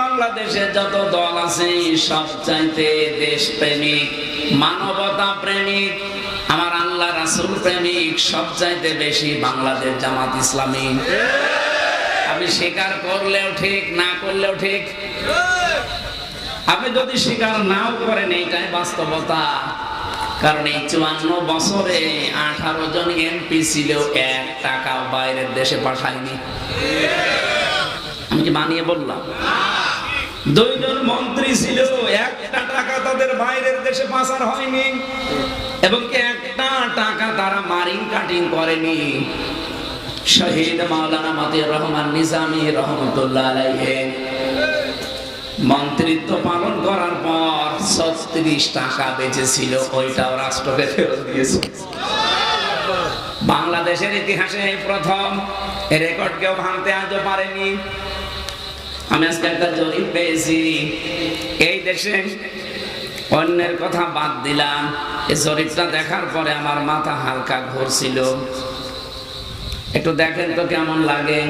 বাংলাদেশে যত দল আছে, সব চাইতে দেশ প্রেমিক মানবতা প্রেমিক, আমার আল্লাহ রাসুল প্রেমিক, সব চাইতে বেশি বাংলাদেশ জামাত ইসলামী। আপনি স্বীকার করলেও ঠিক, না করলেও ঠিক। আপনি যদি স্বীকার নাও করেন, এইটাই বাস্তবতা। কারণ এই চুয়ান্ন বছরে আঠারো জন এমপি ছিল এক টাকা বাইরের দেশে পাঠায়নি। আমি কি বানিয়ে বললাম? দুইজন মন্ত্রী ছিল, একটা টাকা তাদের বাইরের দেশে পাচার হয়নি এবং একটা টাকা তারা মারিং কাটিং করেনি। শহীদ মাওলানা মতিউর রহমান নিজামী রহমতুল্লাহ মন্ত্রিত্ব পালন করার পর ছত্রিশ টাকা বেঁচেছিল, ওইটাও রাষ্ট্রকে ফেরত দিয়েছে। বাংলাদেশের ইতিহাসে এই প্রথম রেকর্ড কেউ ভাঙতে আজও পারেনি। আমি আজকে একটা জরিপ পেয়েছি। এই দেশে অন্যের কথা বাদ দিলাম। এই জরিপটা দেখার পরে আমার মাথা হালকা ঘুরছিল। একটু দেখেন তো কেমন লাগে।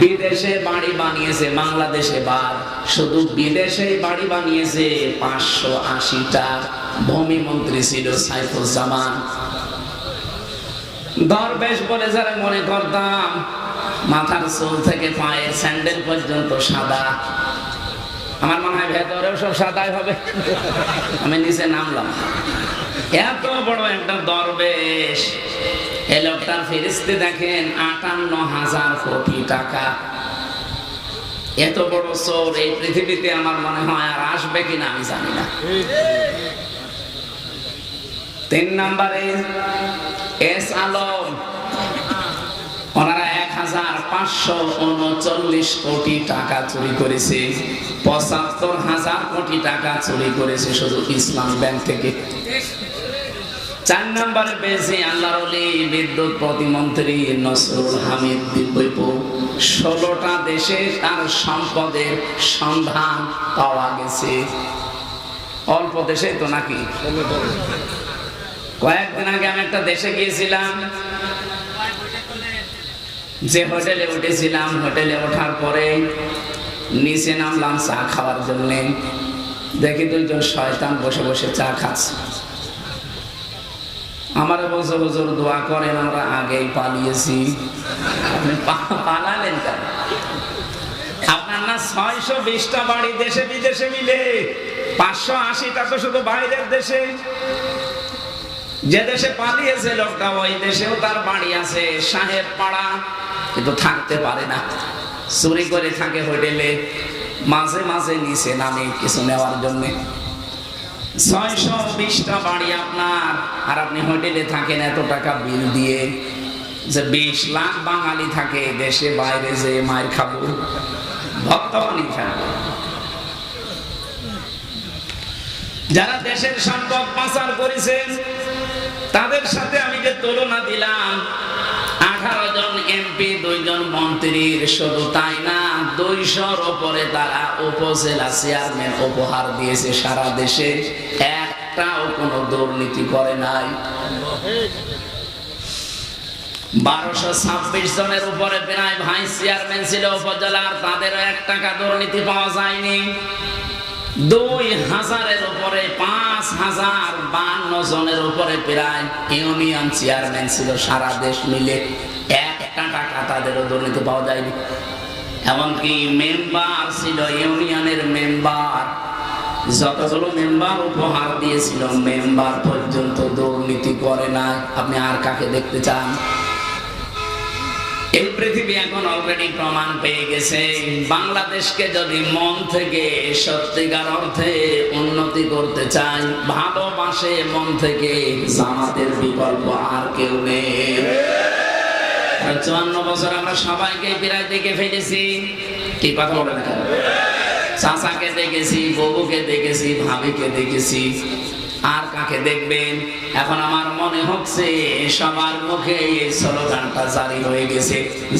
বিদেশে বাড়ি বানিয়েছে, বাংলাদেশে বাদ। শুধু বিদেশে বাড়ি বানিয়েছে, পাঁচশো আশিটা ভূমি মন্ত্রী ছিল সাইফুজ্জামান দরবেশ বলে যারা মনে করতাম, মাথার চুল থেকে পায়ের স্যান্ডেল পর্যন্ত সাদা। আমার মনে হয় ভেতরেও সব সাদাই হবে। আমি নিচে নামলাম। এত বড় একটা দরবেশ। এ লোকটার ফেরিস্তে দেখেন, আটান্ন হাজার কোটি টাকা। এত বড় চোর এই পৃথিবীতে আমার মনে হয় আর আসবে কিনা আমি জানি না। তিন নম্বরে এস আলম। ওনারা এক হাজার পাঁচশো উনচল্লিশ কোটি টাকা চুরি করেছে, পঁচাত্তর হাজার কোটি টাকা চুরি করেছে শুধু ইসলাম ব্যাংক থেকে। চার নম্বরে পেয়েছে আল্লাহর বিদ্যুৎ প্রতিমন্ত্রী নসরুল হামিদ দিব্যপু ষোলোটা দেশে তার সম্পদের সন্ধান পাওয়া গেছে। অল্প দেশে তো নাকি? কয়েকদিন আগে আমি একটা দেশে গিয়েছিলাম, যে হোটেলে উঠেছিলাম, হোটেলে ওঠার পরে নিচে নামলাম চা খাওয়ার জন্য। দেখি দুইজন শয়তান বসে বসে চা খাচ্ছে। আমার বছর বছর দোয়া করেন, আমরা আগেই পালিয়েছি। আপনি পালালেন কেন? আপনার না ছয়শো বিশটা বাড়ি দেশে বিদেশে মিলে, পাঁচশো আশিটা তো শুধু বাইরের দেশে। যে দেশে পালিয়েছে লোকটা ওই দেশেও তার বাড়ি আছে, সাহেব পাড়া, কিন্তু থাকতে পারে না। চুরি করে থাকে হোটেলে, মাঝে মাঝে নিচে নামে কিছু নেওয়ার জন্যে। ছয়শো বিশটা বাড়ি আপনার, আর আপনি হোটেলে থাকেন এত টাকা বিল দিয়ে। যে বিশ লাখ বাঙালি থাকে দেশে বাইরে যে মায়ের খাব, ভক্তবাণী ফেলব যারা দেশের সম্পদ পাচার করেছেন তাদের সাথে আমি যে তুলনা দিলাম, আঠারো জন এমপি দুইজন মন্ত্রীর, শুধু তাই না, দুইশোর ওপরে তারা উপজেলা চেয়ারম্যান উপহার দিয়েছে সারা দেশে। একটাও কোনো দুর্নীতি করে নাই। বারোশো ছাব্বিশ জনের উপরে প্রায় ভাইস চেয়ারম্যান ছিল উপজেলার, তাদেরও এক টাকা দুর্নীতি পাওয়া যায়নি। দুই হাজারের উপরে, পাঁচ হাজার বান্ন জনের উপরে প্রায় ইউনিয়ন চেয়ারম্যান ছিল সারা দেশ মিলে। একটা টাকা তাদেরও দুর্নীতি পাওয়া যায়নি। এমনকি মেম্বার ছিল, ইউনিয়নের মেম্বার। যতগুলো মেম্বার উপহার দিয়েছিল, মেম্বার পর্যন্ত দুর্নীতি করে না আপনি আর কাকে দেখতে চান? এই পৃথিবী এখন অলরেডি প্রমাণ পেয়ে গেছে। বাংলাদেশকে যদি মন থেকে, সত্যিকার অর্থে উন্নতি করতে চাই, ভালোবাসে মন থেকে, জামাতের বিকল্প আর কেউ নেই। চুয়ান্ন বছর আমরা সবাইকে প্রায় দেখে ফেলেছি। কি কথা বলে না চাচাকে দেখেছি, বউকে দেখেছি, ভাবিকে দেখেছি। আর কাকে দেখবেন? এখন আমার মনে হচ্ছে সবার মুখে এই স্লোগানটা জারি হয়ে গেছে,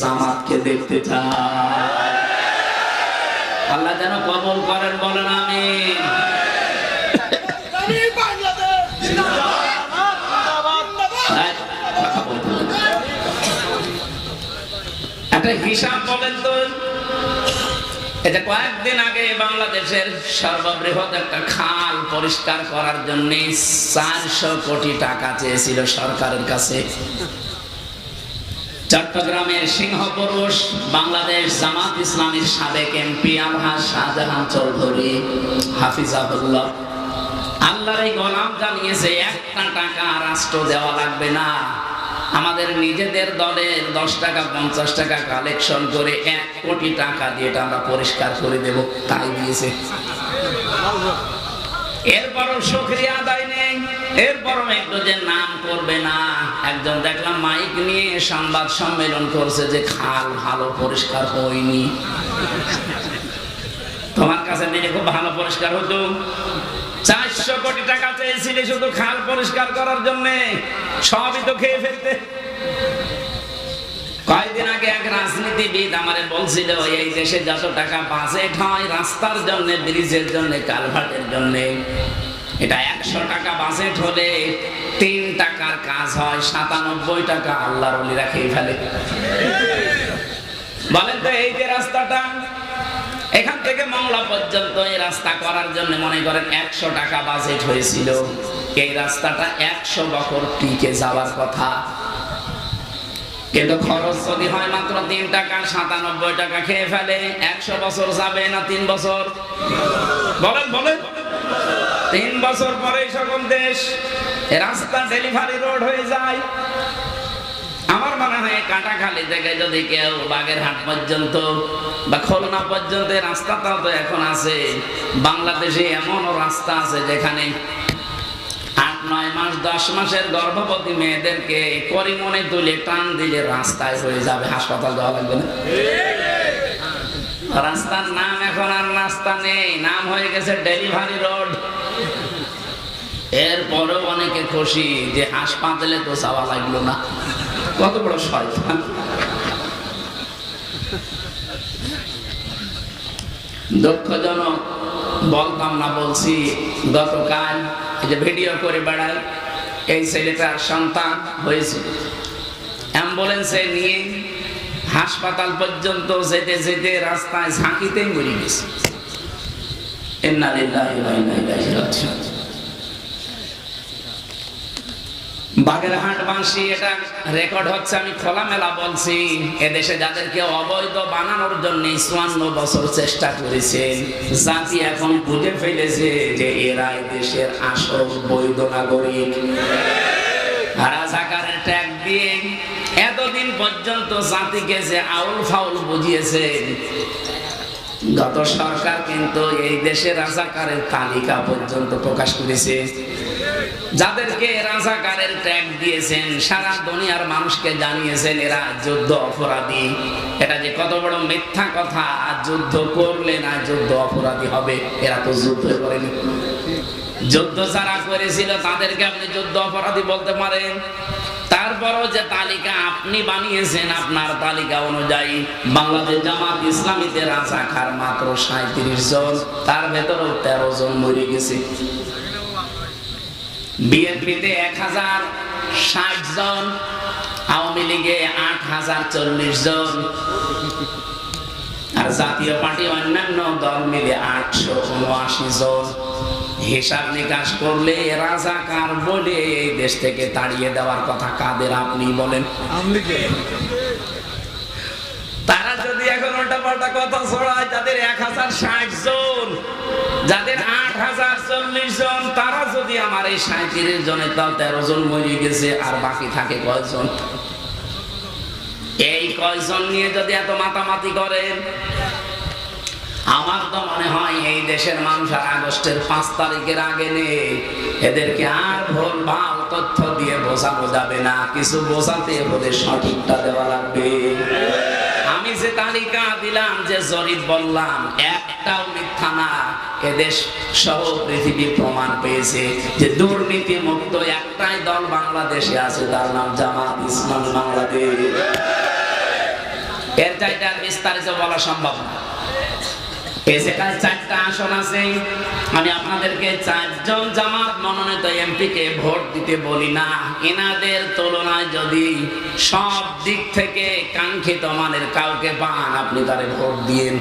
জামাতকে দেখতে চাই। আল্লাহ যেন কবল করেন, বলেন আমি একটা হিসাব বলেন তো। এটা কয়েকদিন আগে বাংলাদেশের সর্ববৃহৎ একটা খাল পরিষ্কার করার জন্য চারশো কোটি টাকা চেয়েছিল সরকারের কাছে। চট্টগ্রামের সিংহপুরুষ বাংলাদেশ জামাত ইসলামীর সাবেক এমপি আলহাজ শাহজাহান চৌধুরী হাফিজ হাফিজাবুল্লাহ আল্লাহর এই গোলাম জানিয়েছে, একটা টাকা রাষ্ট্র দেওয়া লাগবে না। আমাদের নিজেদের দলের দশ টাকা, পঞ্চাশ টাকা কালেকশন করে এক কোটি টাকা দিয়ে এটা আমরা পরিষ্কার করে দেব, তাই দিয়েছে। এরপরও সক্রিয় আদায় নেই, এরপরও একটু যে নাম করবে না। একজন দেখলাম মাইক নিয়ে সংবাদ সম্মেলন করছে যে খাল ভালো পরিষ্কার হয়নি। তোমার কাছে দিলে খুব ভালো পরিষ্কার হতো। চারশো কোটি টাকা চেয়েছিলে শুধু খাল পরিষ্কার করার জন্য। সবই তো খেয়ে ফেলতে। কয়েকদিন আগে এক রাজনীতিবিদ আমারে বলছিল, এই দেশে যত টাকা বাজেট হয়, রাস্তার জন্য, ব্রিজের জন্য, কালভার্টের জন্য, এটা একশো টাকা বাজেট হলে তিন টাকার কাজ হয়, সাতানব্বই টাকা আল্লাহর খেয়ে ফেলে। বলেন তো, এই যে রাস্তাটা এখান থেকে মংলা পর্যন্ত এই রাস্তা করার জন্য মনে করেন একশো টাকা বাজেট হয়েছিল। এই রাস্তাটা একশো বছর টিকে যাওয়ার কথা। কিন্তু খরচ যদি হয় মাত্র তিন টাকা, সাতানব্বই টাকা খেয়ে ফেলে, একশো বছর যাবে না তিন বছর? বলেন বলেন। তিন বছর পরে সকল দেশ, রাস্তা ডেলিভারি রোড হয়ে যায়। কাটাখালি থেকে যদি কেউ বাগেরহাট পর্যন্ত বা খুলনা পর্যন্ত রাস্তাটাও তো এখন আছে। বাংলাদেশে এমনও রাস্তা আছে যেখানে আট, নয় মাস, দশ মাসের গর্ভবতী মেয়েদেরকে তুলে টান দিলে রাস্তায় হয়ে যাবে, হাসপাতাল দেওয়া লাগবে না? রাস্তার নাম এখন আর রাস্তা নেই, নাম হয়ে গেছে ডেলিভারি রোড। এরপরেও অনেকে খুশি যে হাসপাতালে তো যাওয়া লাগল না। কত বড় শয়তান। দুঃখজনক, বলতাম না বলছি, গতকাল এই যে ভিডিও করে বেড়ায় এই ছেলেটার সন্তান হয়েছে। অ্যাম্বুলেন্সে নিয়ে হাসপাতাল পর্যন্ত যেতে যেতে রাস্তায় ঝাঁকিতেই মরে গেছে। বাগেরহাট বাঁশি এটা রেকর্ড হচ্ছে, আমি খোলামেলা বলছি, এদেশে যাদেরকে অবৈধ বানানোর জন্য চুয়ান্ন বছর চেষ্টা করেছেন জাতি এখন বুঝে ফেলেছে যে এরা দেশের আসল বৈধ নাগরিক। রাজাকারের ট্যাগ দিয়ে এতদিন পর্যন্ত জাতিকে যে আউল ফাউল বুঝিয়েছেন গত সরকার কিন্তু এই দেশে রাজাকারের তালিকা পর্যন্ত প্রকাশ করেছে। যাদেরকে রাজাকারের ট্যাগ দিয়েছেন, সারা দুনিয়ার মানুষকে জানিয়েছেন, এরা যুদ্ধ অপরাধী। এটা যে কত বড় মিথ্যা কথা যুদ্ধ করলে না যুদ্ধ অপরাধী হবে, এরা তো যুদ্ধ করেনি। যুদ্ধ যারা করেছিল, তাদেরকে আপনি যুদ্ধ অপরাধী বলতে পারেন। তারপরও যে তালিকা আপনি বানিয়েছেন, আপনার তালিকা অনুযায়ী বাংলাদেশ জামাত ইসলামীতে রাজাকার মাত্র সাঁত্রিশ জন, তার ভেতরেও তেরো জন মরে গেছে। বিএনপিতে এক হাজার ষাট জন আওয়ামী লীগে আট হাজার চল্লিশ জন। আর জাতীয় পার্টি অন্যান্য দল মিলে আটশো উনআশি জন। হিসাব নিকাশ করলে রাজাকার বলে এই দেশ থেকে তাড়িয়ে দেওয়ার কথা কাদের আপনি বলেন? তারা যদি এখন উল্টা পাল্টা কথা ছড়ায় তাদের এক হাজার ষাট জন যাদের আট হাজার চল্লিশ জন, তারা যদি আমার এই সাঁত্রিশ জনের তাও তেরো জন মরে গেছে, আর বাকি থাকে কয়জন? এই কয়জন নিয়ে যদি এত মাতামাতি করেন? আমার তো মনে হয় এই দেশের মানুষ আগস্টের পাঁচ তারিখের আগে নেই। এদেরকে আর ভুল ভালো তথ্য দিয়ে বোঝানো যাবে না। কিছু বোঝাতে ওদের সঠিকটা দেওয়া লাগবে। তালিকা দিলাম যে জরিপ বললাম, একটাও মিথ্যা না। এদেশ সহ পৃথিবীর প্রমাণ পেয়েছে যে দুর্নীতি মুক্ত একটাই দল বাংলাদেশে আছে, তার নাম জামাত ইসলাম বাংলাদেশ। এর আর বিস্তারিত বলা সম্ভব না। চারটা আসন আছে। আমি আপনাদেরকে চারজন জামাত মনোনীত এমপি কে ভোট দিতে বলি না। এনাদের তুলনায় যদি সব দিক থেকে কাঙ্ক্ষিত মানের কাউকে পান, আপনি তারে ভোট দিয়েন।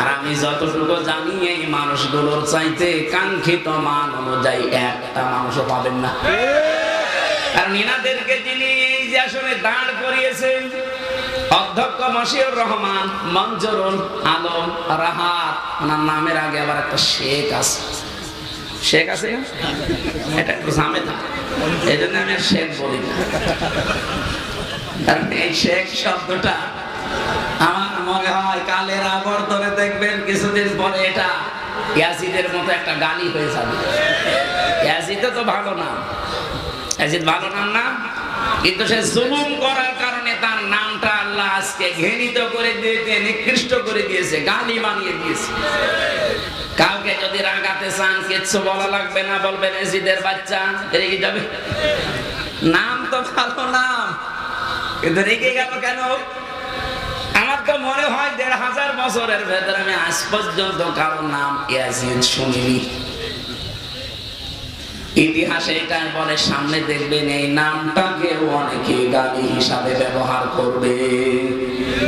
আর আমি যতটুকু জানি, এই মানুষগুলোর চাইতে কাঙ্ক্ষিত মান অনুযায়ী একটা মানুষও পাবেন না। কারণ ইনাদেরকে যিনি এই যে আসলে দাঁড় করিয়েছেন অধ্যক্ষ মশিউর রহমান, মঞ্জুরুল আলম রাহাত, ওনার নামের আগে আবার একটা শেখ আছে। শেখ আছে এটা একটু এই জন্য আমি শেখ বলি কারণ এই শেখ শব্দটা আমার মনে হয় কালের আবর্তনে দেখবেন, কিছুদিন পরে এটা ইয়াসিদের মতো একটা গালি হয়ে যাবে। ইয়াসিদও তো ভালো নাম ইয়াসিদ ভালো নাম না, কিন্তু সে জুলুম করার কারণে তার নামটা আল্লাহ আজকে ঘৃণিত করে দিয়েছে, নিকৃষ্ট করে দিয়েছে, গালি বানিয়ে দিয়েছে। কাউকে যদি রাগাতে চান, কিচ্ছু বলা লাগবে না, বলবেন এজিদের বাচ্চা, রেগে যাবে। নাম তো ভালো নাম, কিন্তু রেগে গেল কেন? আমার তো মনে হয় দেড় হাজার বছরের ভেতরে আমি আজ পর্যন্ত কারও নাম ইয়াজিদ শুনিনি। ইতিহাসে এটা বলে সামনে দেখবেন এই নামটাকে অনেকে গালি হিসাবে ব্যবহার করবে।